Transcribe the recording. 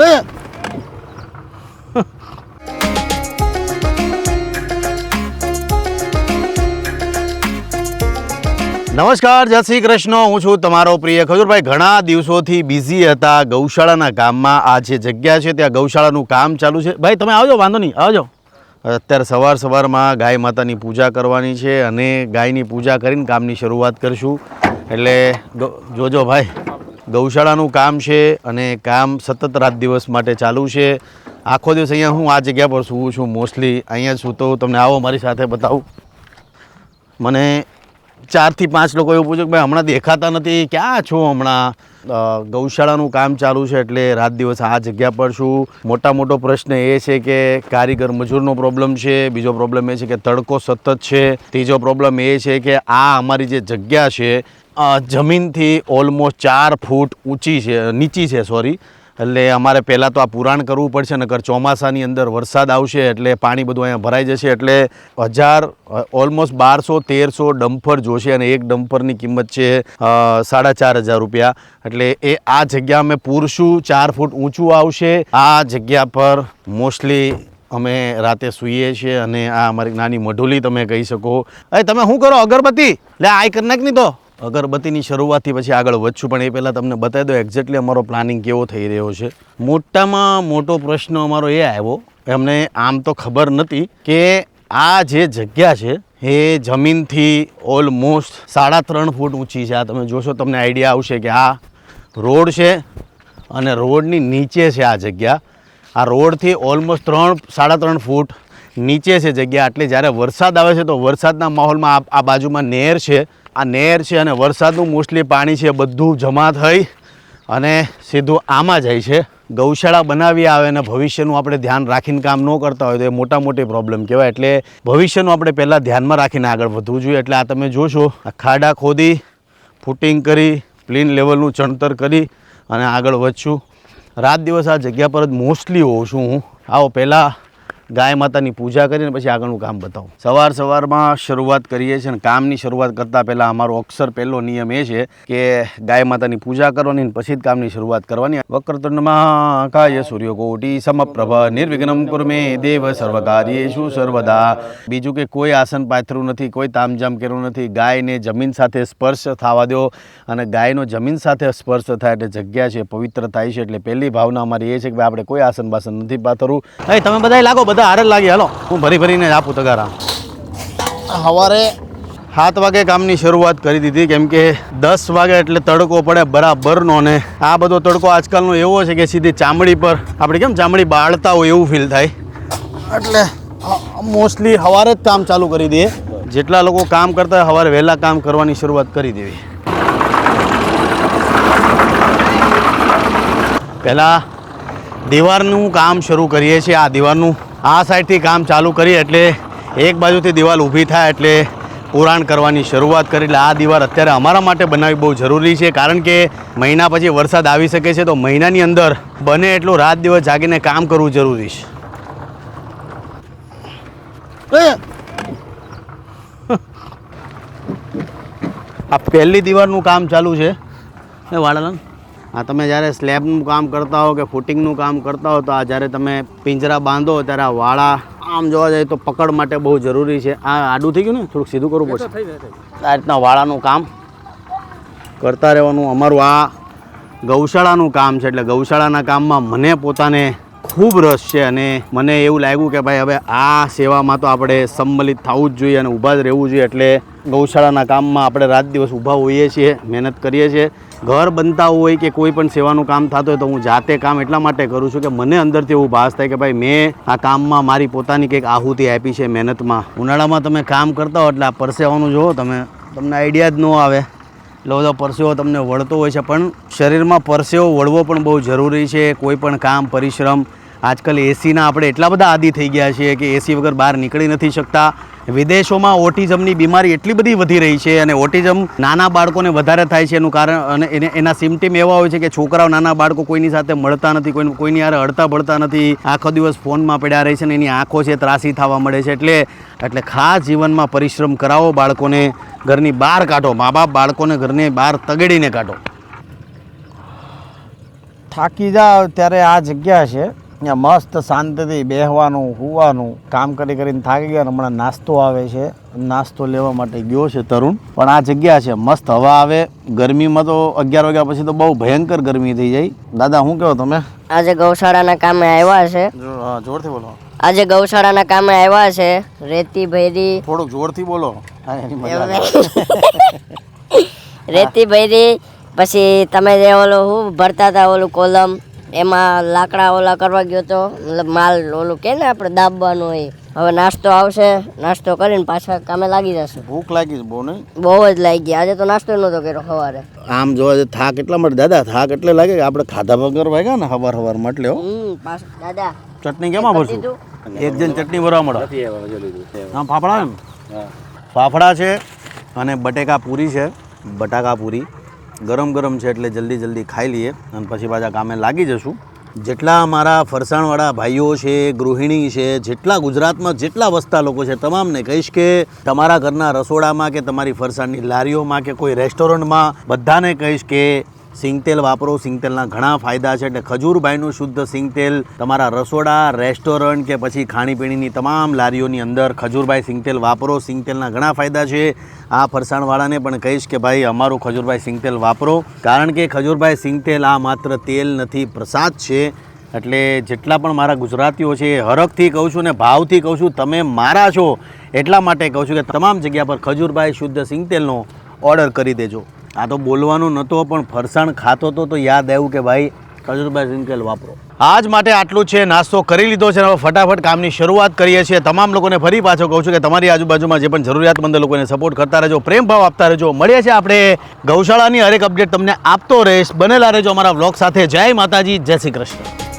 નમસ્કાર, જય શ્રી કૃષ્ણ. હું છું તમારો પ્રિય ખજૂરભાઈ. ઘણા દિવસોથી બિઝી હતા ગૌશાળાના કામમાં. આ જે જગ્યા છે, ત્યાં ગૌશાળાનું કામ ચાલુ છે. ભાઈ, તમે આવજો, વાંધો નહીં, આવજો. અત્યારે સવાર સવારમાં ગાય માતાની પૂજા કરવાની છે અને ગાયની પૂજા કરીને કામની શરૂઆત કરશું. એટલે જોજો ભાઈ. ગૌશાળાનું કામ છે અને કામ સતત રાત દિવસ માટે ચાલુ છે. આખો દિવસ અહીંયા હું આ જગ્યા પર સૂવું છું મોસ્ટલી. અહીંયા સૂતો તમને આવો મારી સાથે બતાવું. મને ચારથી પાંચ લોકો એવું પૂછ્યું કે ભાઈ, હમણાં દેખાતા નથી. ક્યાં છો હમણાં? ગૌશાળાનું કામ ચાલુ છે એટલે રાત દિવસ આ જગ્યા પર છું. મોટા મોટો પ્રશ્ન એ છે કે કારીગર મજૂરનો પ્રોબ્લેમ છે, બીજો પ્રોબ્લેમ એ છે કે તડકો સતત છે. ત્રીજો પ્રોબ્લેમ એ છે કે આ અમારી જે જગ્યા છે જમીનથી ઓલમોસ્ટ ચાર ફૂટ ઊંચી છે, નીચી છે સોરી એટલે અમારે પહેલાં તો આ પુરાણ કરવું પડશે, નકર ચોમાસાની અંદર વરસાદ આવશે એટલે પાણી બધું અહીંયા ભરાઈ જશે એટલે હજાર ઓલમોસ્ટ બારસો, તેરસો ડમ્ફર જોશે અને એક ડમ્ફરની કિંમત છે સાડા ચાર હજાર રૂપિયા. એટલે એ આ જગ્યા અમે પૂરશું, ચાર ફૂટ ઊંચું આવશે. આ જગ્યા પર મોસ્ટલી અમે રાતે સૂઈએ છીએ અને આ અમારી નાની મઢુલી તમે કહી શકો. અરે તમે શું કરો, અગરબત્તી? લે આય કરી નાખ નહીં તો. અગરબત્તીની શરૂઆતથી પછી આગળ વધશું, પણ એ પહેલાં તમને બતાવી દો એક્ઝેક્ટલી અમારો પ્લાનિંગ કેવો થઈ રહ્યો છે. મોટામાં મોટો પ્રશ્ન અમારો એ આવ્યો, એમને આમ તો ખબર નથી કે આ જે જગ્યા છે, એ જમીનથી ઓલમોસ્ટ સાડા ત્રણ ફૂટ ઊંચી છે. આ તમે જોશો, તમને આઈડિયા આવશે કે આ રોડ છે અને રોડની નીચે છે આ જગ્યા. આ રોડથી ઓલમોસ્ટ ત્રણ, સાડા ત્રણ ફૂટ નીચે છે જગ્યા. એટલે જ્યારે વરસાદ આવે છે તો વરસાદના માહોલમાં આ બાજુમાં નહેર છે. આ નહેર છે અને વરસાદનું મોસ્ટલી પાણી છે બધું જમા થઈ અને સીધું આમાં જાય છે. ગૌશાળા બનાવી આવે અને ભવિષ્યનું આપણે ધ્યાન રાખીને કામ ન કરતા હોય તો એ મોટા મોટી પ્રોબ્લેમ કહેવાય. એટલે ભવિષ્યનું આપણે પહેલાં ધ્યાનમાં રાખીને આગળ વધવું જોઈએ. એટલે આ તમે જોશો, આ ખાડા ખોદી ફૂટિંગ કરી પ્લીન લેવલનું ચણતર કરી અને આગળ વધશું. રાત દિવસ આ જગ્યા પર જ મોસ્ટલી હોઉં છું હું. આવો પહેલાં ગાય માતાની પૂજા કરીને પછી આગળનું કામ બતાવું. સવાર સવારમાં શરૂઆત કરીએ છીએ અને કામની શરૂઆત કરતાં પહેલાં અમારો અક્ષર પહેલો નિયમ એ છે કે ગાય માતાની પૂજા કરવાની અને પછી જ કામની શરૂઆત કરવાની. વક્રતુંડમાં કાય સૂર્યકોટી સમપ્રભ નિર્વિઘ્નમ કુર્મે દેવ સર્વકાર્યેષુ સર્વદા. બીજું કે કોઈ આસન પાથરું નથી, કોઈ તામજામ કર્યું નથી, ગાયને જમીન સાથે સ્પર્શ થવા દો. અને ગાયનો જમીન સાથે સ્પર્શ થાય એટલે જગ્યા છે, પવિત્ર થાય છે, એટલે પહેલી ભાવના અમારી એ છે કે આપણે કોઈ આસન બાસન નથી પાથરવું તમે બધા લાગો બધા હારે જ લાગી. હાલો હું ભરી ભરીને જ આપું તગારા. સવારે સાત વાગે કામની શરૂઆત કરી દીધી કેમ કે દસ વાગે એટલે તડકો પડે બરાબરનો ને આ બધો તડકો આજકાલનો એવો છે કે સીધી ચામડી પર આપણે કેમ ચામડી બાળતા હોય એવું ફીલ થાય. એટલે મોસ્ટલી સવારે જ કામ ચાલુ કરી દઈએ. જેટલા લોકો કામ કરતા હોય સવારે વહેલા કામ કરવાની શરૂઆત કરી દેવી. પહેલાં દીવારનું કામ શરૂ કરીએ છીએ આ દીવારનું આ સાઈડથી કામ ચાલુ કરીએ એટલે એક બાજુથી દિવાલ ઊભી થાય એટલે પુરાણ કરવાની શરૂઆત કરી. એટલે આ દિવાલ અત્યારે અમારા માટે બનાવવી બહુ જરૂરી છે. કારણ કે મહિના પછી વરસાદ આવી શકે છે તો મહિનાની અંદર બને એટલું રાત દિવસ જાગીને કામ કરવું જરૂરી છે. આ પહેલી દીવારનું કામ ચાલુ છે. ને વાળાલાલ. આ તમે જ્યારે સ્લેબનું કામ કરતા હો કે ફૂટિંગનું કામ કરતા હો તો આ જ્યારે તમે પિંજરા બાંધો ત્યારે આ વાળા આમ જોવા જાય તો પકડ માટે બહુ જરૂરી છે. આ આડું થઈ ગયું ને? થોડુંક સીધું કરવું પડશે. આ રીતના વાળાનું કામ કરતા રહેવાનું અમારું આ ગૌશાળાનું કામ છે. એટલે ગૌશાળાના કામમાં મને પોતાને ખૂબ રસ છે અને મને એવું લાગ્યું કે ભાઈ હવે આ સેવામાં તો આપણે સંમલિત થવું જ જોઈએ અને ઊભા જ રહેવું જોઈએ. એટલે ગૌશાળાના કામમાં આપણે રાત દિવસ ઊભા હોઈએ છીએ મહેનત કરીએ છીએ. ઘર બનતા હોય કે કોઈ પણ સેવાનું કામ થતું હોય તો હું જાતે કામ એટલા માટે કરું છું કે મને અંદરથી એવું ભાસ થાય કે ભાઈ, મેં આ કામમાં મારી પોતાની કંઈક આહુતિ આપી છે મહેનતમાં. ઉનાળામાં તમે કામ કરતા હો એટલે આ પરસેવાનું જુઓ તમે. તમને આઈડિયા જ ન આવે. એટલો બધો પરસેવો તમને વળતો હોય છે. પણ શરીરમાં પરસેવો વળવો પણ બહુ જરૂરી છે. કોઈ પણ કામ, પરિશ્રમ આજકાલ એસીના આપણે એટલા બધા આદિ થઈ ગયા છીએ કે એસી વગર બહાર નીકળી નથી શકતા. વિદેશોમાં ઓટિઝમની બીમારી એટલી બધી વધી રહી છે અને ઓટિઝમ નાના બાળકોને વધારે થાય છે એનું કારણ અને એને સિમ્ટીમ એવા હોય છે કે છોકરાઓ નાના બાળકો કોઈની સાથે મળતા નથી, કોઈ કોઈની હારે અડતા ભળતા નથી, આખો દિવસ ફોનમાં પડ્યા રહે છે અને એની આંખો છે ત્રાસી થવા મળે છે. એટલે એટલે ખાસ જીવનમાં પરિશ્રમ કરાવો બાળકોને, ઘરની બહાર કાઢો મા બાપ બાળકોને ઘરને બહાર તગડીને કાઢો. થાકી જાઓ ત્યારે આ જગ્યા છે. ત્યાં મસ્ત શાંતિથી બેહવાનું હોવાનું કામ કરી કરીને થાકી ગયા હમણાં નાસ્તો આવે છે. નાસ્તો લેવા માટે ગયો છે તરુણ. પણ આ જગ્યા છે મસ્ત હવા આવે. ગરમીમાં તો અગિયાર વાગ્યા પછી તો બહુ ભયંકર ગરમી થઈ જાય. દાદા શું કહો તમે? આજે ગૌશાળાના કામે આવ્યા છે. જોરથી બોલો. આજે ગૌશાળાના કામે આવ્યા છે. રેતી ભૈરી. થોડુંક જોરથી બોલો. રેતી ભૈરી. પછી તમે જે ઓલું હું ભરતા હતા ઓલું કોલમ? એમાં લાકડા ઓલા કરવા ગયો તો મતલબ માલ ઓલું કે ને આપણે દાબવાનું હોય હવે નાસ્તો આવશે નાસ્તો કરીને પાછા કામે લાગી જશે. ભૂખ લાગી બહુ નહીં? બહુ જ લાગી ગયા આજે તો નાસ્તો નહોતો કર્યો સવારે. આમ જોવા જાય થાક એટલા માટે દાદા થાક એટલે લાગે કે આપણે ખાધા વગર વાગ્યા ને હવાર હવાર એટલે હો. હમ દાદા. ચટણી કેમાં ભરશું એક જણ ચટણી ભરવા મળે. હા ફાફડા ને ફાફડા છે અને બટેકા પૂરી છે બટાકા પૂરી. ગરમ ગરમ છે એટલે જલ્દી જલ્દી ખાઈ લઈએ અને પછી પાછા કામે લાગી જશું. જેટલા અમારા ફરસાણવાળા ભાઈઓ છે, ગૃહિણી છે, જેટલા ગુજરાતમાં જેટલા વસતા લોકો છે, તમામને કહીશ કે તમારા ઘરના રસોડામાં કે તમારી ફરસાણની લારીઓમાં કે કોઈ રેસ્ટોરન્ટમાં બધાને કહીશ કે સિંગતેલ વાપરો, સિંગતેલના ઘણા ફાયદા છે એટલે ખજૂરભાઈનું શુદ્ધ સિંગતેલ, તમારા રસોડા, રેસ્ટોરન્ટ કે પછી ખાણીપીણીની તમામ લારીઓની અંદર ખજૂરભાઈ સિંગતેલ વાપરો. સિંગતેલના ઘણા ફાયદા છે. આ ફરસાણવાળાને પણ કહીશ કે ભાઈ, અમારું ખજૂરભાઈ સિંગતેલ વાપરો. કારણ કે ખજૂરભાઈ સિંગતેલ આ માત્ર તેલ નથી, પ્રસાદ છે. એટલે જેટલા પણ મારા ગુજરાતીઓ છે, એ હરખથી કહું છું ને ભાવથી કહું છું, તમે મારા છો એટલા માટે કહું છું કે તમામ જગ્યા પર ખજૂરભાઈ શુદ્ધ સિંગતેલનો ઓર્ડર કરી દેજો. આ તો બોલવાનું નહોતો પણ ફરસાણ ખાતો તો તો યાદ આવ્યું કે ભાઈ, કજુરભાઈ સિંકેલ વાપરો. આજ માટે આટલું છે, નાસ્તો કરી લીધો છે હવે ફટાફટ કામની શરૂઆત કરીએ છીએ. તમામ લોકોને ફરી પાછો કહું છું કે તમારી આજુબાજુમાં જે પણ જરૂરિયાતમંદ લોકોને સપોર્ટ કરતા રહેજો, પ્રેમ ભાવ આપતા રહેજો. મળીએ છીએ આપણે ગૌશાળાની હરેક અપડેટ તમને આપતો રહીશ. બનેલા રહેજો અમારા વ્લોગ સાથે. જય માતાજી, જય શ્રી કૃષ્ણ.